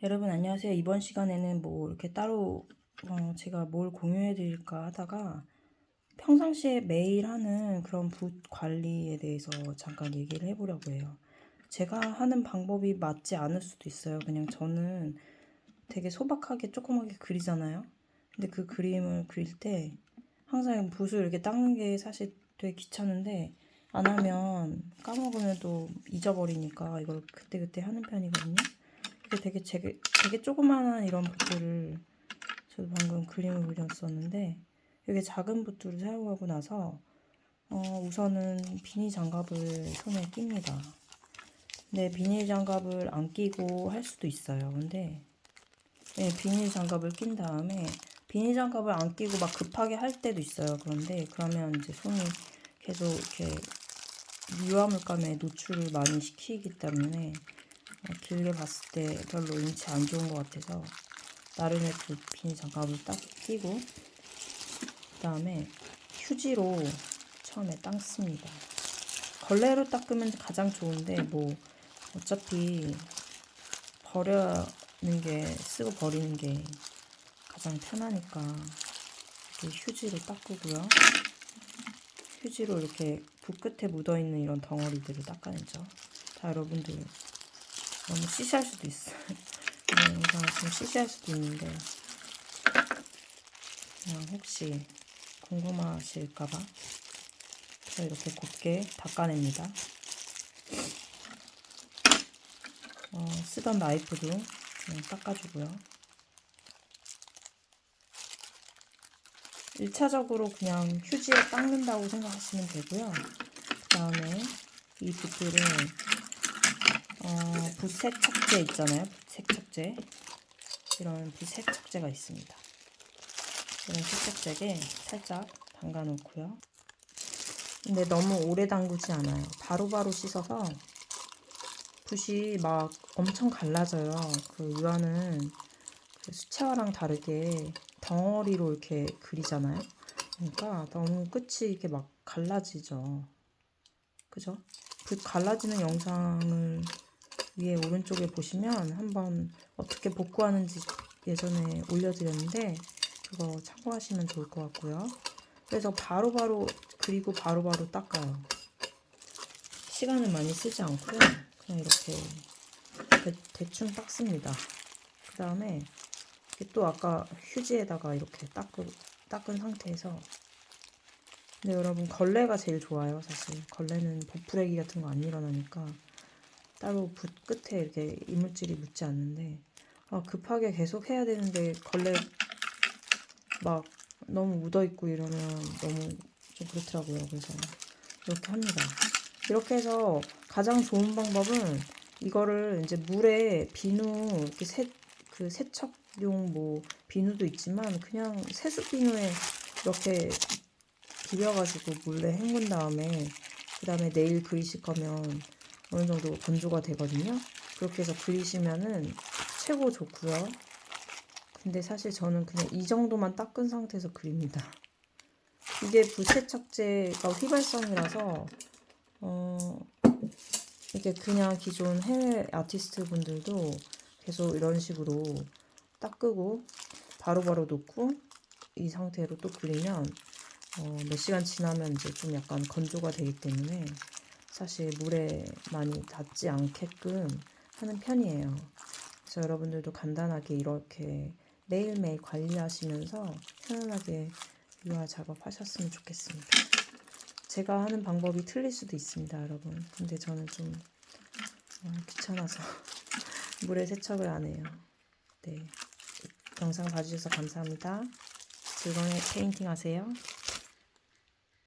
여러분 안녕하세요. 이번 시간에는 뭐 이렇게 따로 어, 제가 뭘 공유해 드릴까 하다가 평상시에 매일 하는 그런 붓 관리에 대해서 잠깐 얘기를 해보려고 해요. 제가 하는 방법이 맞지 않을 수도 있어요. 그냥 저는 되게 소박하게 조그맣게 그리잖아요. 근데 그 그림을 그릴 때 항상 붓을 이렇게 닦는 게 사실 되게 귀찮은데 안 하면 까먹으면 또 잊어버리니까 이걸 그때그때 하는 편이거든요. 이게 되게 되게 되게 조그마한 이런 붓들을 저도 방금 그림을 그렸었는데 이게 작은 붓들을 사용하고 나서 어, 우선은 비닐 장갑을 손에 낍니다. 근데 비닐 장갑을 안 끼고 할 수도 있어요. 근데 네, 비닐 장갑을 낀 다음에 비닐 장갑을 안 끼고 막 급하게 할 때도 있어요. 그런데 그러면 이제 손이 계속 이렇게 유화물감에 노출을 많이 시키기 때문에 어, 길게 봤을 때 별로 인치 안 좋은 것 같아서 나름의 그 비닐 장갑을 딱 끼고 그 다음에 휴지로 처음에 닦습니다. 걸레로 닦으면 가장 좋은데 뭐 어차피 버려는 게 쓰고 버리는 게 가장 편하니까 이렇게 휴지로 닦고요. 휴지로 이렇게 붓 끝에 묻어있는 이런 덩어리들을 닦아내죠. 자 여러분들 너무 시시할 수도 있어요. 이 영상을 좀 시시할 수도 있는데 그냥 혹시 궁금하실까봐 저 이렇게 곱게 닦아냅니다. 어, 쓰던 나이프도 그냥 닦아주고요. 1차적으로 그냥 휴지에 닦는다고 생각하시면 되고요. 그 다음에 이 붓들은 어, 붓 세척제 있잖아요. 붓 세척제. 이런 붓 세척제가 있습니다. 이런 세척제에 살짝 담가 놓고요. 근데 너무 오래 담그지 않아요. 바로바로 바로 씻어서 붓이 막 엄청 갈라져요. 그 유화는 그 수채화랑 다르게 덩어리로 이렇게 그리잖아요. 그러니까 너무 끝이 이렇게 막 갈라지죠. 그죠? 붓 갈라지는 영상을 위에 오른쪽에 보시면 한번 어떻게 복구하는지 예전에 올려드렸는데 그거 참고하시면 좋을 것 같고요. 그래서 바로바로 바로 그리고 바로바로 바로 닦아요. 시간을 많이 쓰지 않고요. 그냥 이렇게 대, 충 닦습니다. 그 다음에 또 아까 휴지에다가 이렇게 닦은, 닦은 상태에서 근데 여러분 걸레가 제일 좋아요 사실 걸레는 버프레기 같은 거 안 일어나니까 따로 붓 끝에 이렇게 이물질이 묻지 않는데 아, 급하게 계속 해야 되는데 걸레 막 너무 묻어 있고 이러면 너무 좀 그렇더라고요. 그래서 이렇게 합니다. 이렇게 해서 가장 좋은 방법은 이거를 이제 물에 비누 이렇게 세, 그 세척용 뭐 비누도 있지만 그냥 세수 비누에 이렇게 비벼가지고 물에 헹군 다음에 그 다음에 내일 그리실 거면 어느 정도 건조가 되거든요. 그렇게 해서 그리시면은 최고 좋고요. 근데 사실 저는 그냥 이 정도만 닦은 상태에서 그립니다. 이게 부세척제가 휘발성이라서 어 이게 그냥 기존 해외 아티스트 분들도 계속 이런 식으로 닦고 바로바로 놓고 이 상태로 또 그리면 어, 몇 시간 지나면 이제 좀 약간 건조가 되기 때문에 사실 물에 많이 닿지 않게끔 하는 편이에요. 그래서 여러분들도 간단하게 이렇게 매일매일 관리하시면서 편안하게 유화 작업하셨으면 좋겠습니다. 제가 하는 방법이 틀릴 수도 있습니다, 여러분. 근데 저는 좀 어, 귀찮아서 물에 세척을 안 해요. 네. 영상 봐주셔서 감사합니다. 즐거운 페인팅 하세요.